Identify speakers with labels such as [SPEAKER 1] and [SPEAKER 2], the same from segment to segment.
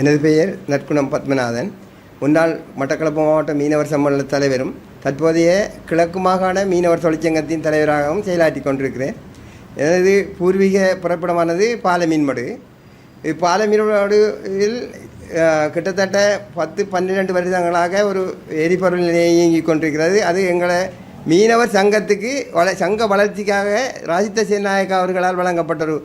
[SPEAKER 1] எனது பெயர் நற்குணம் பத்மநாதன். முன்னாள் மட்டக்களப்பு மாவட்ட மீனவர் சம்மேளன தலைவரும் தற்போதைய கிழக்கு மாகாண மீனவர் தொழிற்சங்கத்தின் தலைவராகவும் செயலாற்றி கொண்டிருக்கிறேன். எனது பூர்வீக புறப்படமானது பாலமீன்மடு. பாலமீன்மடுவில் கிட்டத்தட்ட பத்து பன்னிரெண்டு வருடங்களாக ஒரு எரிபொருள் நிலையம் இயங்கிக் கொண்டிருக்கிறது. அது எங்களை மீனவர் சங்கத்துக்கு வள சங்க வளர்ச்சிக்காக ராஜித்த சேநாயக்கா அவர்களால் வழங்கப்பட்ட ஒரு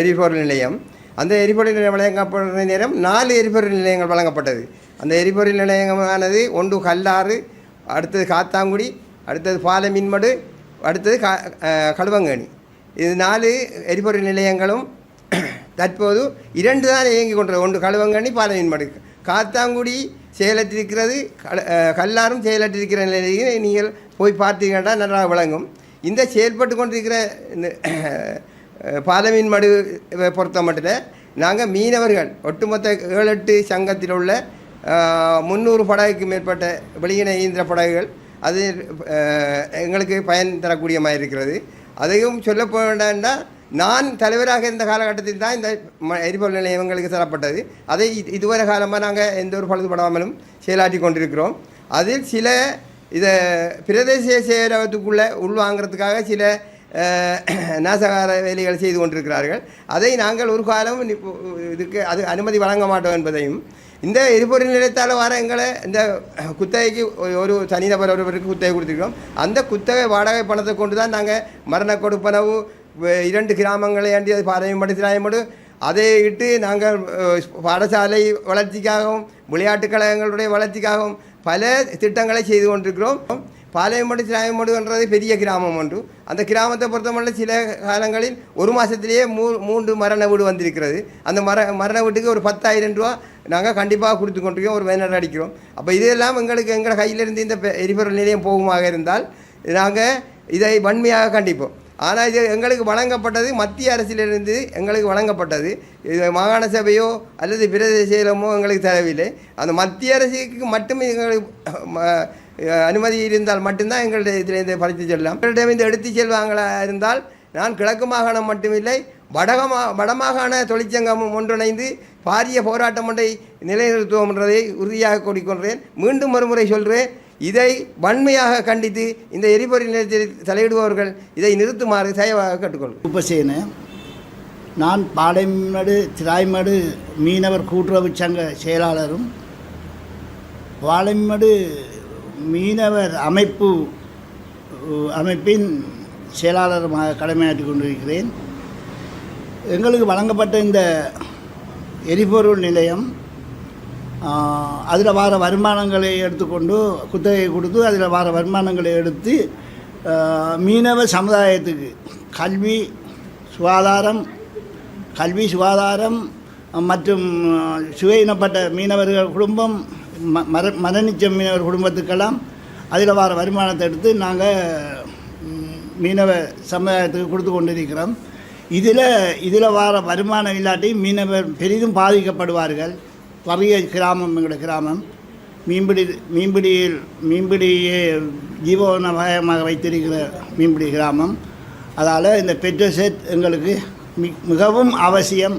[SPEAKER 1] எரிபொருள் நிலையம். அந்த எரிபொருள் நிலையம் வழங்கப்படுற நேரம் நாலு எரிபொருள் நிலையங்கள் வழங்கப்பட்டது. அந்த எரிபொருள் நிலையமானது ஒன்று கல்லாறு அடுத்தது காத்தாங்குடி அடுத்தது பாலை மின்மடு அடுத்தது கா கழுவங்கேணி இது நாலு எரிபொருள் நிலையங்களும் தற்போது இரண்டு தான் இயங்கி கொண்டது ஒன்று பாலை மீன்மடு காத்தாங்குடி செயலற்றிருக்கிறது கல்லாரும் செயலற்றிருக்கிற நிலையில் நீங்கள் போய் பார்த்தீங்கன்னா நன்றாக விளங்கும். இந்த செயல்பட்டு கொண்டிருக்கிற இந்த, பாலமீன் மடு பொறுத்த மட்டும். நாங்கள் மீனவர்கள் ஒட்டுமொத்த ஏழு எட்டு சங்கத்தில் உள்ள முந்நூறு படகுக்கு மேற்பட்ட வெளியின இயந்திர படகுகள் அது எங்களுக்கு பயன் தரக்கூடிய மாதிரி இருக்கிறது. அதையும் சொல்ல வேண்டாம்னா நான் தலைவராக இருந்த காலகட்டத்தில் தான் இந்த ம எரிபொருள் நிலையம் எங்களுக்கு தரப்பட்டது. அதை இது- இதுவரை காலமாக நாங்கள் எந்த ஒரு பழுதுபடாமலும் செயலாற்றி கொண்டிருக்கிறோம். அதில் சில இதை பிரதேச செயலகத்துக்குள்ளே உள்வாங்கிறதுக்காக சில நாசகார வேலைகள் செய்து கொண்டிருக்கிறார்கள். அதை நாங்கள் ஒரு காலம் இதுக்கு அது அனுமதி வழங்க மாட்டோம் என்பதையும் இந்த எரிபொருள் நிலையத்தால் வர எங்களை இந்த குத்தகைக்கு ஒரு- தனிநபர் ஒருவருக்கு குத்தகை கொடுத்துருக்கோம் அந்த குத்தகை வாடகை பணத்தை கொண்டு தான் நாங்கள் மரண கொடுப்பனவு இரண்டு கிராமங்களை ஆண்டி அது பாளையம்படு திராயம்படு அதை இட்டு நாங்கள் பாடசாலை வளர்ச்சிக்காகவும் விளையாட்டுக் கழகங்களுடைய வளர்ச்சிக்காகவும் பல திட்டங்களை செய்து கொண்டிருக்கிறோம். பாளையம்படு திராயம்படுன்றது பெரிய கிராமம் ஒன்று. அந்த கிராமத்தை பொறுத்தமட்டில் சில காலங்களில் ஒரு மாதத்திலேயே மூ மூன்று மரண வீடு வந்திருக்கிறது. அந்த மர மரண வீட்டுக்கு ஒரு பத்தாயிரம் ரூபா நாங்கள் கண்டிப்பாக கொடுத்து கொண்டிருக்கோம் ஒரு பேனர் அடிக்கிறோம். அப்போ இதெல்லாம் எங்களுக்கு எங்கள் கையிலிருந்து இந்த எரிபொருள் நிலையம் போகுமாக இருந்தால் நாங்கள் இதை வன்மையாக கண்டிப்போம். ஆனால் இது எங்களுக்கு வழங்கப்பட்டது மத்திய அரசிலிருந்து எங்களுக்கு வழங்கப்பட்டது. இது மாகாண சபையோ அல்லது பிரதேசமோ எங்களுக்கு தேவையில்லை அந்த மத்திய அரசுக்கு மட்டுமே எங்களுக்கு அனுமதி இருந்தால் மட்டும்தான் எங்களுடைய இதிலிருந்து பறித்து செல்லலாம். எங்களிடமிருந்து எடுத்து செல்வாங்களா இருந்தால் நான் கிழக்கு மாகாணம் மட்டுமில்லை வடகமா வடமாகாண தொழிற்சங்கமும் ஒன்றிணைந்து பாரிய போராட்டம் ஒன்றை நிலைநிறுத்துவோம் என்றதை உறுதியாக கூறிக்கொள்கிறேன். மீண்டும் மறுமுறை சொல்கிறேன் இதை வன்மையாக கண்டித்து இந்த எரிபொருள் நிலையத்தில் தலையிடுபவர்கள் இதை நிறுத்துமாறு தயவாக கேட்டுக்கொள்கிறேன்.
[SPEAKER 2] உபசேன நான் பாளையமடு திராய்மடு மீனவர் கூட்டுறவு சங்க செயலாளரும் பாளையமடு மீனவர் அமைப்பு அமைப்பின் செயலாளருமாக கடமையாற்றி கொண்டிருக்கிறேன். எங்களுக்கு வழங்கப்பட்ட இந்த எரிபொருள் நிலையம் அதில் வர வருமானங்களை எடுத்துக்கொண்டு குத்தகை கொடுத்து அதில் வார வருமானங்களை எடுத்து மீனவ சமுதாயத்துக்கு கல்வி சுகாதாரம் கல்வி சுகாதாரம் மற்றும் சுவையினப்பட்ட மீனவர்கள் குடும்பம் ம மர மரணிச்ச மீனவர் குடும்பத்துக்கெல்லாம் அதில் வர வருமானத்தை எடுத்து நாங்கள் மீனவ சமுதாயத்துக்கு கொடுத்து கொண்டிருக்கிறோம். இதில் இதில் வர வருமானம் இல்லாட்டி மீனவர் பெரிதும் பாதிக்கப்படுவார்கள். பழைய கிராமம் எங்களோட கிராமம். மீன்பிடி மீன்பிடியில் மீன்பிடியே ஜீவனோபாயமாக வைத்திருக்கிற மீன்பிடி கிராமம். அதால் இந்த பெட்ரோல் செட் எங்களுக்கு மி மிகவும் அவசியம்.